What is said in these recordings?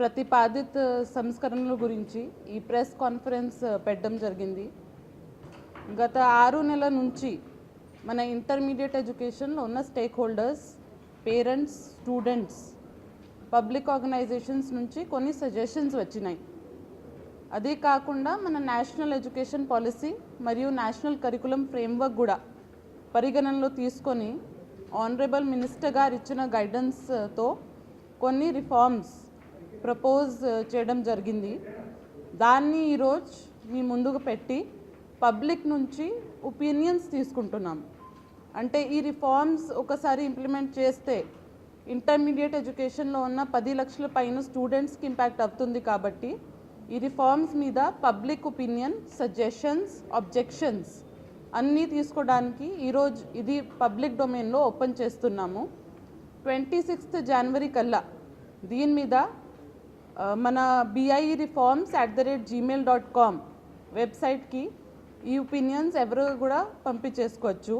ప్రతిపాదిత సంస్కరణల గురించి ఈ ప్రెస్ కాన్ఫరెన్స్ పెట్టడం జరిగింది. గత ఆరు నెలల నుంచి మన ఇంటర్మీడియట్ ఎడ్యుకేషన్లో ఉన్న stakeholders parents students public organisations నుంచి కొన్ని సజెషన్స్ వచ్చినాయి. అదే కాకుండా మన నేషనల్ ఎడ్యుకేషన్ పాలసీ మరియు నేషనల్ కరికులం ఫ్రేమ్వర్క్ కూడా పరిగణనలో తీసుకొని ఆనరబుల్ మినిస్టర్ గారు ఇచ్చిన గైడెన్స్తో కొన్ని రిఫార్మ్స్ ప్రపోజ్ uh, చేయడం జరిగింది. దాన్ని ఈరోజు మీ ముందుకు పెట్టి పబ్లిక్ నుంచి ఒపీనియన్స్ తీసుకుంటున్నాం. అంటే ఈ రిఫార్మ్స్ ఒకసారి ఇంప్లిమెంట్ చేస్తే ఇంటర్మీడియట్ ఎడ్యుకేషన్లో ఉన్న పది లక్షల పైన స్టూడెంట్స్కి ఇంపాక్ట్ అవుతుంది కాబట్టి ఈ రిఫార్మ్స్ మీద పబ్లిక్ ఒపీనియన్ సజెషన్స్ అబ్జెక్షన్స్ అన్నీ తీసుకోవడానికి ఈరోజు ఇది పబ్లిక్ డొమైన్లో ఓపెన్ చేస్తున్నాము. ట్వంటీ సిక్స్త్ జనవరి కల్లా దీని మీద మన BIE reforms at the rate Gmail dot com వెబ్సైట్కి ఈ ఒపీనియన్స్ ఎవరు కూడా పంపించేసుకోవచ్చు.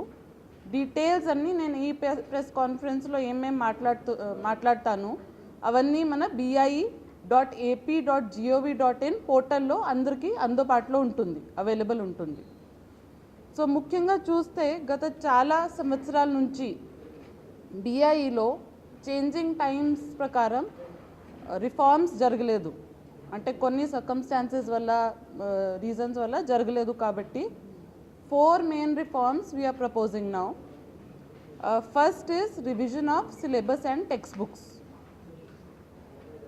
డీటెయిల్స్ అన్నీ నేను ఈ ప్రెస్ ప్రెస్ కాన్ఫరెన్స్లో ఏమేమి మాట్లాడుతూ మాట్లాడతాను అవన్నీ మన BIE dot AP dot G O V dot in పోర్టల్లో అందరికీ అందుబాటులో ఉంటుంది అవైలబుల్ ఉంటుంది. సో ముఖ్యంగా చూస్తే గత చాలా సంవత్సరాల నుంచి బీఐఈలో చేంజింగ్ టైమ్స్ ప్రకారం రిఫార్మ్స్ జరగలేదు. అంటే కొన్ని సర్కమ్స్టాన్సెస్ వల్ల రీజన్స్ వల్ల జరగలేదు కాబట్టి four main reforms we are proposing now first is revision of syllabus and text books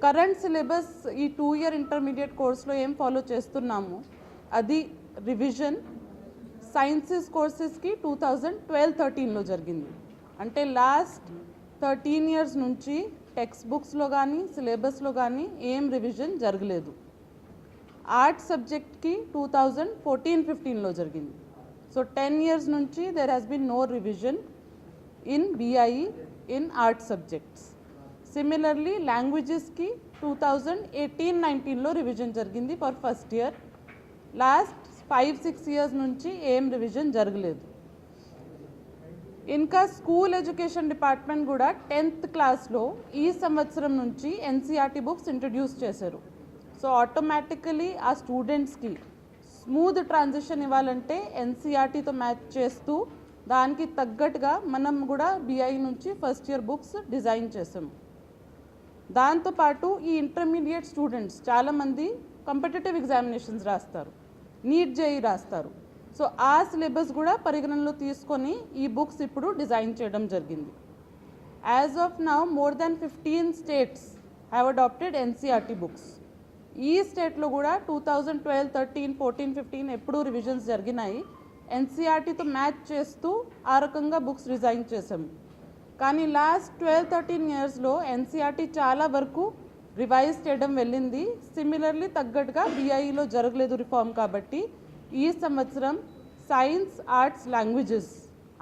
current syllabus ఈ టూ ఇయర్ ఇంటర్మీడియట్ కోర్స్లో ఏం ఫాలో చేస్తున్నాము? అది రివిజన్ సైన్సెస్ కోర్సెస్కి టూ థౌజండ్ ట్వెల్వ్ థర్టీన్లో జరిగింది. అంటే లాస్ట్ థర్టీన్ ఇయర్స్ నుంచి టెక్స్ట్ బుక్స్లో కానీ సిలబస్లో కానీ ఏం రివిజన్ జరగలేదు. ఆర్ట్ సబ్జెక్ట్కి టూ థౌజండ్ ఫోర్టీన్ ఫిఫ్టీన్లో జరిగింది. సో టెన్ ఇయర్స్ నుంచి there has been no revision in BIE in art subjects similarly లాంగ్వేజెస్కి two thousand eighteen నైన్టీన్లో రివిజన్ జరిగింది for first year last five six years నుంచి ఏం రివిజన్ జరగలేదు. ఇంకా స్కూల్ ఎడ్యుకేషన్ డిపార్ట్మెంట్ కూడా టెన్త్ క్లాస్లో ఈ సంవత్సరం నుంచి ఎన్సీఆర్టీ బుక్స్ ఇంట్రడ్యూస్ చేశారు. సో ఆటోమేటికలీ ఆ స్టూడెంట్స్కి స్మూత్ ట్రాన్సిషన్ ఇవ్వాలంటే ఎన్సీఆర్టీతో మ్యాచ్ చేస్తూ దానికి తగ్గట్టుగా మనం కూడా బీఐ నుంచి ఫస్ట్ ఇయర్ బుక్స్ డిజైన్ చేసాము దాంతోపాటు ఈ ఇంటర్మీడియట్ స్టూడెంట్స్ చాలామంది కంపిటేటివ్ ఎగ్జామినేషన్స్ రాస్తారు నీట్ జేఈ రాస్తారు. సో ఆ సిలబస్ కూడా పరిగణనలో తీసుకొని ఈ బుక్స్ ఇప్పుడు డిజైన్ చేయడం జరిగింది. As of now more than fifteen states have adopted NCERT books ఈ స్టేట్లో కూడా two thousand twelve thirteen fourteen fifteen ఎప్పుడు రివిజన్స్ జరిగినాయి. ఎన్సీఆర్టీతో మ్యాచ్ చేస్తూ ఆ రకంగా బుక్స్ డిజైన్ చేసాము కానీ లాస్ట్ ట్వెల్వ్ థర్టీన్ ఇయర్స్లో ఎన్సీఆర్టీ చాలా వరకు రివైజ్ చేయడం వెళ్ళింది. సిమిలర్లీ తగ్గట్టుగా బిఐఈలో జరగలేదు రిఫార్మ్ కాబట్టి ఈ సంవత్సరం సైన్స్ ఆర్ట్స్ లాంగ్వేజెస్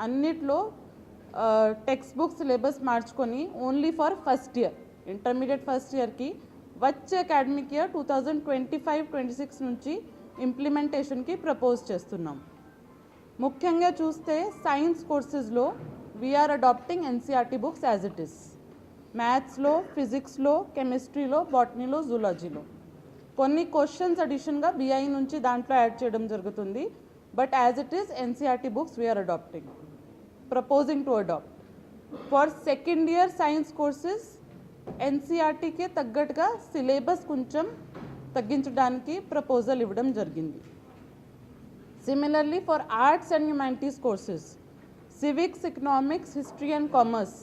అన్నిట్లో టెక్స్ట్ బుక్ సిలబస్ మార్చుకొని only for first year intermediate first ఇయర్కి వచ్చే academic year two thousand twenty five twenty six నుంచి ఇంప్లిమెంటేషన్కి ప్రపోజ్ చేస్తున్నాం. ముఖ్యంగా చూస్తే science కోర్సెస్లో we are adopting NCERT books as it is మ్యాథ్స్లో ఫిజిక్స్లో కెమిస్ట్రీలో బాటనీలో జూలాజీలో కొన్ని క్వశ్చన్స్ అడిషన్గా బిఐ నుంచి దాంట్లో యాడ్ చేయడం జరుగుతుంది. But as it is NCERT books we are adopting proposing to adopt for second year science courses ఎన్సీఆర్టీకి తగ్గట్టుగా సిలబస్ కొంచెం తగ్గించడానికి ప్రపోజల్ ఇవ్వడం జరిగింది. Similarly for arts and humanities courses civics economics history and commerce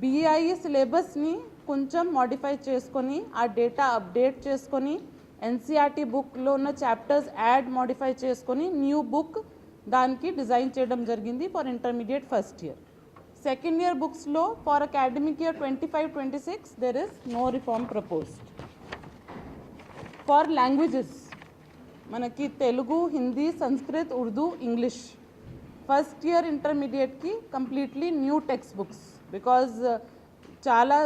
BIE సిలబస్ని కొంచెం modify చేసుకొని ఆ data update చేసుకొని ఎన్సీఆర్టీ బుక్లో ఉన్న చాప్టర్స్ యాడ్ మాడిఫై చేసుకొని న్యూ బుక్ దానికి డిజైన్ చేయడం జరిగింది for intermediate first year second year బుక్స్లో for academic year twenty five twenty six there is no reform proposed for languages మనకి Telugu Hindi Sanskrit Urdu English. First year ఇంటర్మీడియట్కి completely new text books because చాలా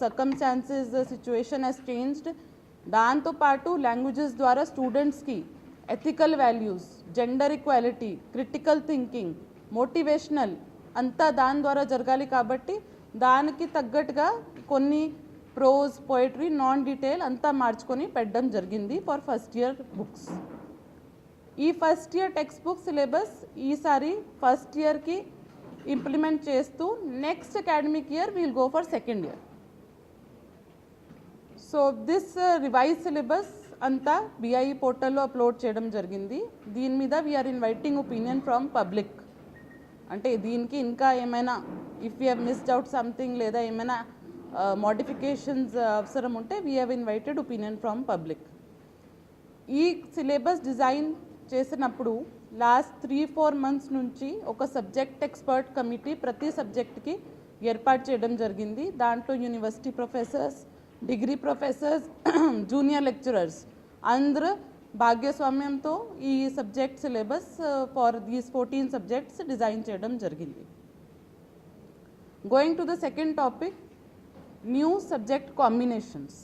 circumstances situation has changed దాంతోపాటు languages ద్వారా స్టూడెంట్స్కి ethical values gender equality critical thinking motivational అంతా దాని ద్వారా జరగాలి కాబట్టి దానికి తగ్గట్టుగా కొన్ని ప్రోజ్ పోయిటరీ నాన్ డీటెయిల్ అంతా మార్చుకొని పెట్టడం జరిగింది ఫర్ ఫస్ట్ ఇయర్ బుక్స్ ఈ first year text book syllabus ఈసారి ఫస్ట్ ఇయర్కి ఇంప్లిమెంట్ చేస్తూ next academic year we'll go for second year so this revise syllabus అంతా బిఐ పోర్టల్లో అప్లోడ్ చేయడం జరిగింది. దీని మీద we are inviting opinion from public అంటే దీనికి ఇంకా ఏమైనా if you have missed out something లేదా ఏమైనా uh, మోడిఫికేషన్స్ uh, అవసరం ఉంటే we have invited opinion from public ఈ సిలబస్ డిజైన్ చేసినప్పుడు లాస్ట్ త్రీ ఫోర్ మంత్స్ నుంచి ఒక సబ్జెక్ట్ ఎక్స్పర్ట్ కమిటీ ప్రతి సబ్జెక్ట్కి ఏర్పాటు చేయడం జరిగింది. దాంట్లో university professors degree professors junior lecturers. అందరూ భాగ్యస్వామ్యంతో ఈ subject syllabus for these fourteen subjects design చేయడం జరిగింది. Going to the second topic new subject combinations.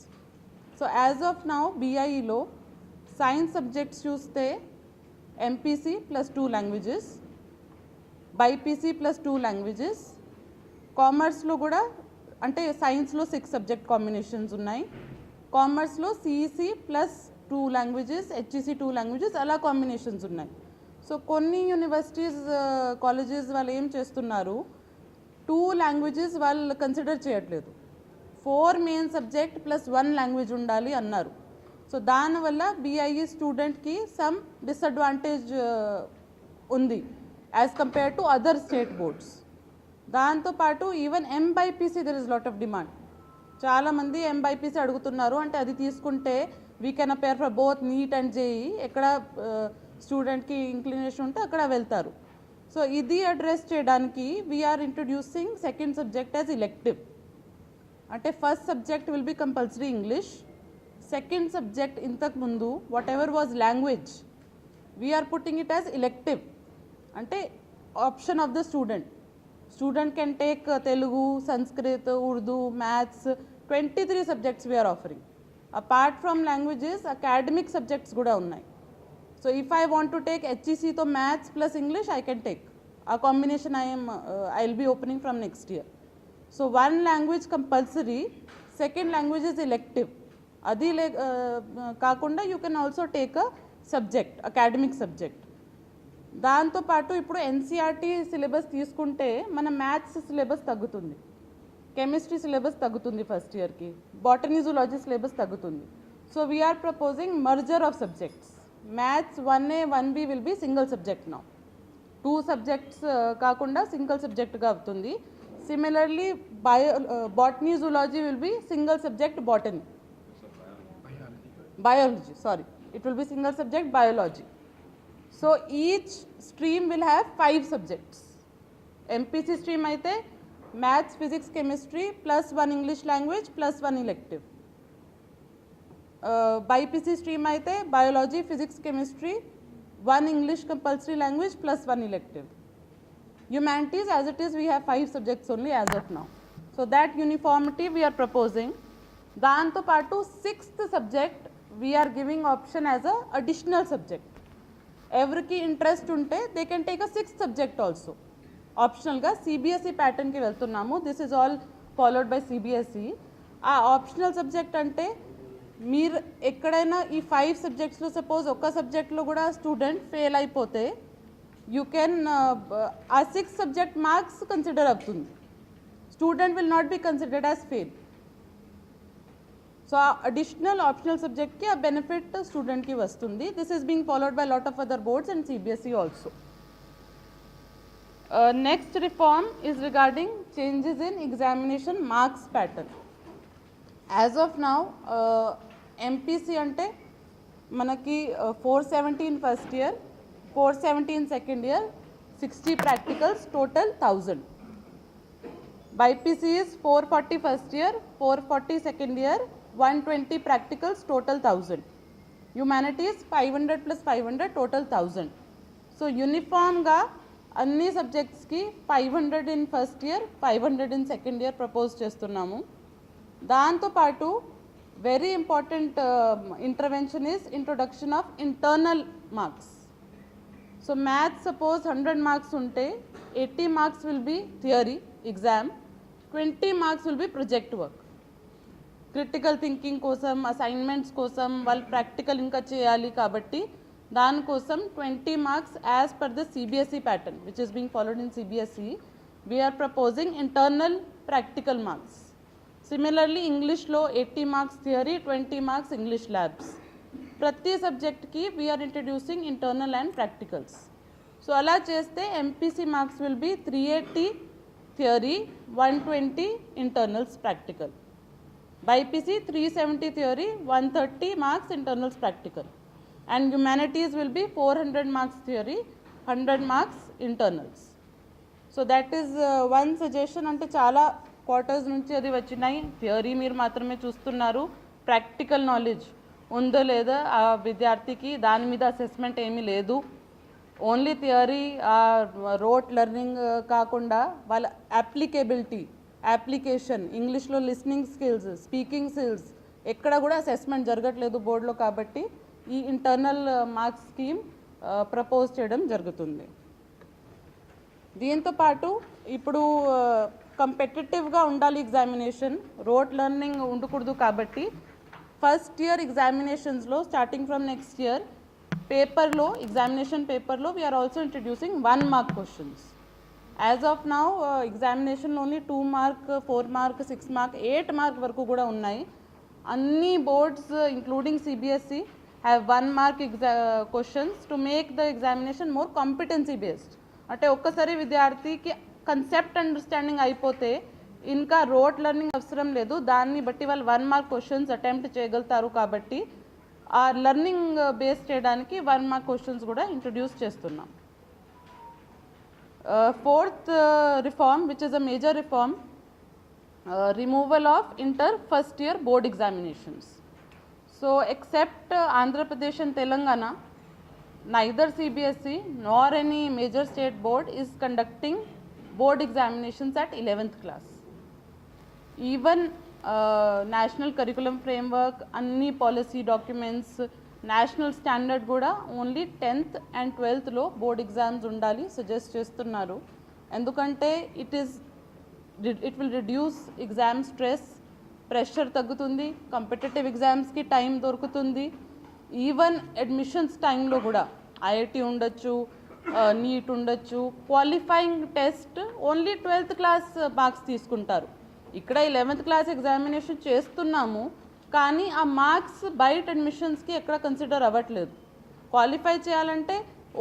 So as of now బీఐఈలో science subjects చూస్తే MPC plus two languages BiPC plus two languages కామర్స్లో కూడా అంటే సైన్స్లో సిక్స్ సబ్జెక్ట్ కాంబినేషన్స్ ఉన్నాయి. కామర్స్లో CEC plus two languages HEC two languages అలా combinations ఉన్నాయి. So కొన్ని యూనివర్సిటీస్ కాలేజెస్ వాళ్ళు ఏం చేస్తున్నారు? టూ లాంగ్వేజెస్ వాళ్ళు కన్సిడర్ చేయట్లేదు. Four main subject plus one language ఉండాలి అన్నారు. సో దానివల్ల బీఐఈ స్టూడెంట్కి సమ్ డిసడ్వాంటేజ్ ఉంది as compare to other state boards దాంతోపాటు even MBiPC there is lot of demand చాలామంది ఎంబైపీసీ అడుగుతున్నారు అంటే అది తీసుకుంటే we can appear for both NEET and JEE ఎక్కడ uh, స్టూడెంట్కి ఇంక్లినేషన్ ఉంటే అక్కడ వెళ్తారు. సో ఇది అడ్రస్ చేయడానికి we are introducing second subject as elective అంటే first subject will be compulsory English second subject ఇంతకు ముందు whatever was language we're putting it as elective అంటే option of the student student can take Telugu Sanskrit Urdu maths twenty three subjects we're offering apart from languages academic subjects కూడా ఉన్నాయి. So if I want to take హెచ్ఈసీతో maths plus English I can take ఆ combination I'm I will be opening from next year so one language compulsory second language is elective అది లే కాకుండా you can also take a subject academic subject దాంతోపాటు ఇప్పుడు NCERT syllabus తీసుకుంటే మన maths syllabus తగ్గుతుంది. Chemistry syllabus తగ్గుతుంది first ఇయర్కి బాటనీ జూలాజీ సిలబస్ తగ్గుతుంది. So we're proposing merger of subjects maths one A one B will be single subject నా two subjects కాకుండా సింగిల్ సబ్జెక్ట్గా అవుతుంది. Similarly bio botany zoology will be single subject botany biology sorry it will be single subject biology so each stream will have five subjects mpc stream అయితే maths physics chemistry plus one english language plus one elective uh, bipc stream అయితే biology physics chemistry one english compulsory language plus one elective humanities as it is we have five subjects only as of now so that uniformity we are proposing దాంతో పాటు sixth subject we are giving option as a additional subject ఎవరికి interest ఉంటే they can take a sixth subject also ఆప్షనల్గా CBSE ప్యాటర్న్కి వెళ్తున్నాము this is all followed by CBSE uh optional subject అంటే మీరు ఎక్కడైనా ఈ ఫైవ్ సబ్జెక్ట్స్లో సపోజ్ ఒక్క సబ్జెక్ట్లో కూడా స్టూడెంట్ ఫెయిల్ అయిపోతే you can uh six subject marks consider అవుతుంది student will not be considered as fail so uh additional optional సబ్జెక్ట్కి ఆ బెనిఫిట్ స్టూడెంట్కి వస్తుంది. This is being followed by lot of other boards and CBSE also next reform is regarding changes in examination marks pattern as of now MPC అంటే మనకి four seventeen first year four seventeen second year sixty practicals total thousand BiPC is 440 first year, 440 second year, 120 practicals, total 1000. Humanities five hundred plus five hundred total thousand so యూనిఫామ్గా అన్ని సబ్జెక్ట్స్కి five hundred in first year five hundred in second year propose చేస్తున్నాము. దాంతోపాటు very important intervention is introduction of internal marks so maths suppose hundred marks ఉంటే eighty marks will be theory exam twenty marks will be project work critical thinking కోసం assignments కోసం వాళ్ళు practical ఇంకా చేయాలి కాబట్టి దానికోసం twenty marks as per the CBSE pattern which is being followed in CBSE we are proposing internal practical marks similarly ఇంగ్లీష్లో eighty marks theory twenty marks English labs ప్రతి సబ్జెక్ట్కి we are introducing internal and practicals so అలా చేస్తే MPC marks will be three eighty theory one twenty internals practical BiPC three seventy theory one thirty marks internals practical. And humanities will be four hundred marks theory hundred marks internals so that is one suggestion అంటే చాలా quarters నుంచి అది వచ్చినాయి. Theory మీరు మాత్రమే చూస్తున్నారు. Practical knowledge ఉందో లేదో ఆ విద్యార్థికి దాని మీద అసెస్మెంట్ ఏమీ లేదు. ఓన్లీ థియరీ రోట్ లెర్నింగ్ కాకుండా వాళ్ళ అప్లికేబిలిటీ అప్లికేషన్ ఇంగ్లీష్లో లిస్నింగ్ స్కిల్స్ స్పీకింగ్ స్కిల్స్ ఎక్కడ కూడా అసెస్మెంట్ జరగట్లేదు బోర్డులో కాబట్టి ఈ ఇంటర్నల్ మార్క్స్ స్కీమ్ ప్రపోజ్ చేయడం జరుగుతుంది. దీంతో పాటు ఇప్పుడు కంపెటిటివ్గా ఉండాలి ఎగ్జామినేషన్ రోడ్ లెర్నింగ్ ఉండకూడదు కాబట్టి ఫస్ట్ ఇయర్ ఎగ్జామినేషన్స్లో స్టార్టింగ్ ఫ్రమ్ నెక్స్ట్ ఇయర్ పేపర్లో ఎగ్జామినేషన్ పేపర్లో we are also introducing one mark questions as of now ఎగ్జామినేషన్లో only two mark four mark six mark eight mark వరకు కూడా ఉన్నాయి. అన్ని boards including CBSE have one mark ఎగ్జా questions to make the examination more competency based అంటే ఒక్కసారి విద్యార్థికి concept understanding అయిపోతే ఇంకా రోడ్ లెర్నింగ్ అవసరం లేదు. దాన్ని బట్టి వాళ్ళు వన్ మార్క్ క్వశ్చన్స్ అటెంప్ట్ చేయగలుగుతారు కాబట్టి ఆ లెర్నింగ్ బేస్ uh, చేయడానికి వన్ మార్క్ క్వశ్చన్స్ కూడా ఇంట్రడ్యూస్ చేస్తున్నాం. Uh, fourth uh, reform, which is a major reform, uh, removal of inter first year board examinations. So, except uh, Andhra Pradesh and Telangana, neither CBSE nor any major state board is conducting board examinations at 11th class. Even uh, national curriculum framework, any policy documents, national standard కూడా only tenth and ట్వెల్త్లో board exams ఉండాలి suggest చేస్తున్నారు. ఎందుకంటే it is it will reduce exam stress pressure తగ్గుతుంది competitive ఎగ్జామ్స్కి time దొరుకుతుంది. Even admissions టైంలో కూడా ఐఐటి ఉండొచ్చు నీట్ ఉండొచ్చు qualifying test only twelfth class marks తీసుకుంటారు. ఇక్కడ లెవెన్త్ క్లాస్ ఎగ్జామినేషన్ చేస్తున్నాము. కానీ ఆ మార్క్స్ బయట అడ్మిషన్స్కి ఎక్కడ కన్సిడర్ అవ్వట్లేదు. క్వాలిఫై చేయాలంటే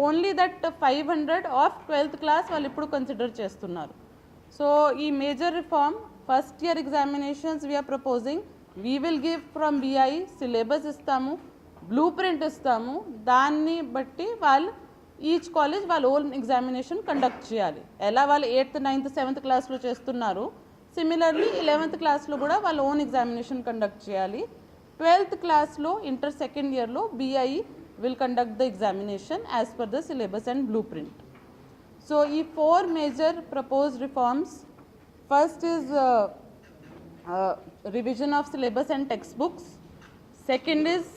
only that five hundred of twelfth class వాళ్ళు ఇప్పుడు కన్సిడర్ చేస్తున్నారు. సో ఈ major reform first year examinations we are proposing we will give from BI syllabus ఇస్తాము బ్లూ ప్రింట్ ఇస్తాము దాన్ని బట్టి వాళ్ళు ఈచ్ కాలేజ్ వాళ్ళ ఓన్ ఎగ్జామినేషన్ కండక్ట్ చేయాలి. ఎలా వాళ్ళు ఎయిత్ నైన్త్ సెవెంత్ క్లాస్లో చేస్తున్నారు సిమిలర్లీ ఇలెవెంత్ క్లాస్లో కూడా వాళ్ళ ఓన్ ఎగ్జామినేషన్ కండక్ట్ చేయాలి. ట్వెల్త్ క్లాస్లో ఇంటర్ సెకండ్ ఇయర్లో BI will conduct the examination as per the syllabus and blueprint so ఈ four major propose reforms first is revision of syllabus and textbooks second is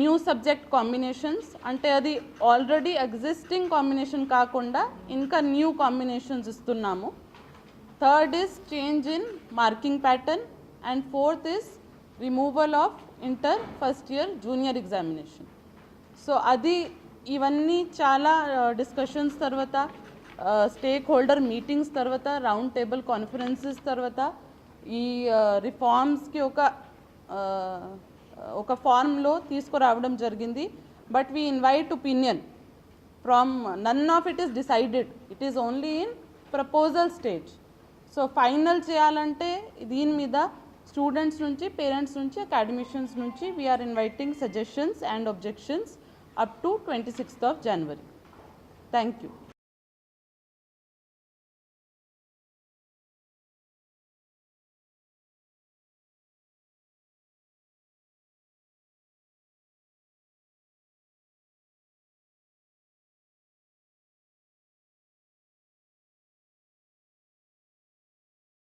new subject combinations అంటే అది already existing combination కాకుండా ఇంకా new combinations ఇస్తున్నాము. Third is change in marking pattern and fourth is removal of inter first year junior examination so అది ఇవన్నీ చాలా discussions తర్వాత stake holder meetings తర్వాత రౌండ్ టేబుల్ కాన్ఫరెన్సెస్ తర్వాత ఈ రిఫార్మ్స్కి ఒక ఒక ఫార్మ్లో తీసుకురావడం జరిగింది. But we invite opinion from none of it is decided it is only in proposal stage so final చేయాలంటే దీని మీద స్టూడెంట్స్ నుంచి పేరెంట్స్ నుంచి అకాడమిషియన్స్ నుంచి we are inviting suggestions and objections up to twenty sixth of January thank you